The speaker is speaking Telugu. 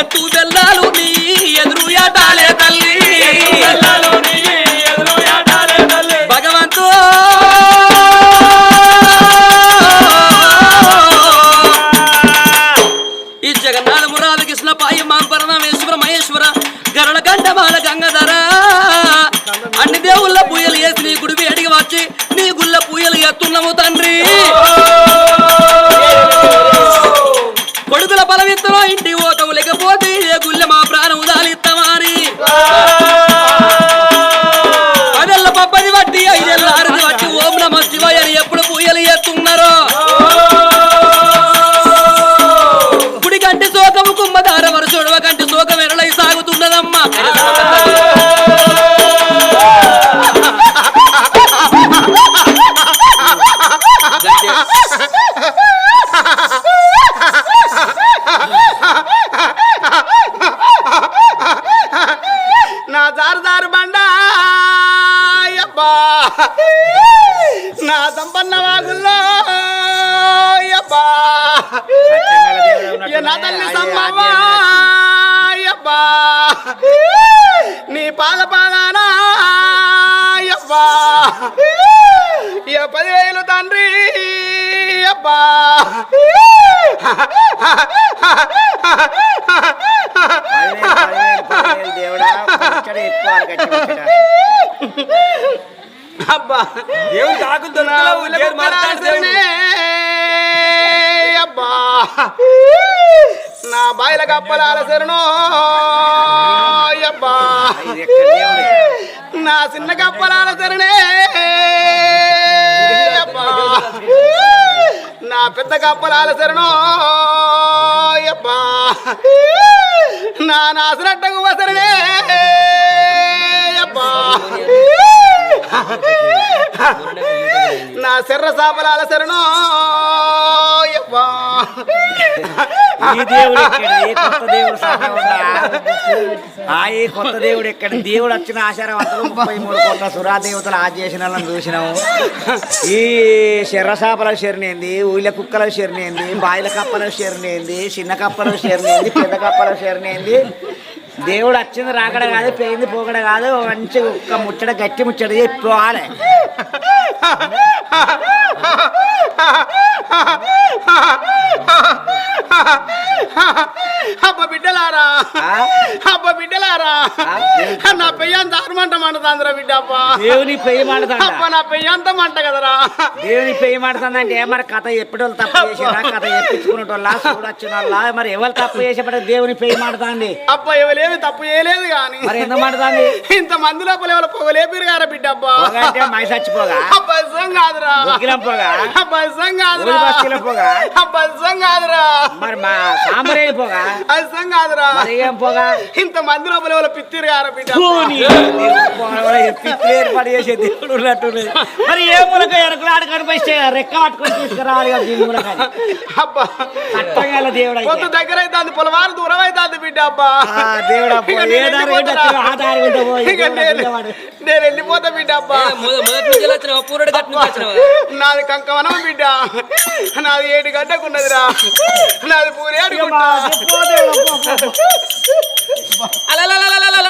ఎత్తు వెళ్ళాలు నీ ఎదురు యాటాలే తల్లి. భగవంతు ఈ జగన్నాథ మురాల కృష్ణ పాయ మాంపరమేశ్వర మహేశ్వర గరణ గండమాల గంగధర. అన్ని దేవుళ్ళ పూయలు వేసి నీ గుడి వేడికి వచ్చి నీ గుళ్ళ పూయలు ఎత్తున్నాము తండ్రి. కొడుకుల బలవిత్తలో ఇంటి ఓ పదివేలు తండ్రి అబ్బా. అబ్బా దేవుడు. కుక్కలాలసరనే, అబ్బా నా బాయిల కప్పలాల శరణు అబ్బా? నా చిన్న కప్పలాల శరణే నా పెద్ద కప్పలాల శరణు అబ్బా. నా నాసినట్టకు వసరణే అబ్బా. నా శర్ర సాపలాల శరణు అబ్బా ఈ దేవుడు ఎక్కడ? ఏ కొత్త దేవుడు సాగా ఆ ఈ కొత్త దేవుడు ఎక్కడ? దేవుడు వచ్చిన ఆశారవంతులు ముప్పై మూడు కోట్ల సురాదేవతలు ఆ చేసిన వాళ్ళని చూసినాము. ఈ శర్రసాపల శరణింది ఊళ్ళ కుక్కల శరణింది బాయిల కప్పల శరణింది చిన్న కప్పల శరణింది పెద్ద కప్పల శరణింది దేవుడు వచ్చింది రాకడ కాదు పోయింది పోకడ కాదు మంచి ఒక్క ముచ్చట గట్టి ముచ్చట చెప్పుకోవాలి అబ్బ బిడ్డలారా? అబ్బ బిడ్డలారా. నా పెయ్యంత ఆరుమంట మంటదాంద్రా బిడ్డ అబ్బ దేవుని పెయ్యి మాడతాండ అబ్బ నా పెయ్యంత మంట కదరా. దేవుని పెయ్యి మాడుతుందంటే మరి కథ ఎప్పటి తప్పు చేసినా కథ ఎప్పించుకునేటోళ్ళ చూడొచ్చిన వాళ్ళ మరి ఎవరు తప్పు చేసేపటి దేవుని పెయ్యి మాడుతుంది అబ్బ ఎవలేమి తప్పు చేయలేదు మరి మాడుతుంది ఇంత మంది లోపల ఎవరు పొగలేపిరు గారా బిడ్డ అబ్బ మై చచ్చిపోగా కాదురా. పొగ? పొగ? మరి మా పొగ? ఏం పొగ? ఇంత మంది లోపల ఎవరు పిత్తిరు గారా బిడ్డ ఎప్పిట్లు ఏర్పాటు చేసే దేవుడు ఉన్నట్టున్నది మరి ఏ మూలక ఎనకలు ఆడుకొని పోయి రెక్క పట్టుకొని తీసుకురావాలి కదా దీని మూలక అబ్బా. కట్టగల దేవుడు పొద్దు అయితే. దగ్గర అవుతుంది పొలవారు దూరం అవుతుంది బిడ్డ అబ్బా దేవుడా ఏ దారి ఆ దారి నేను వెళ్ళిపోతా బిడ్డ అబ్బా. నాది కంకవనం బిడ్డ. నాది ఏడు గడ్డకున్నదిరా. నాది పూరి అడుగుంటా అలా.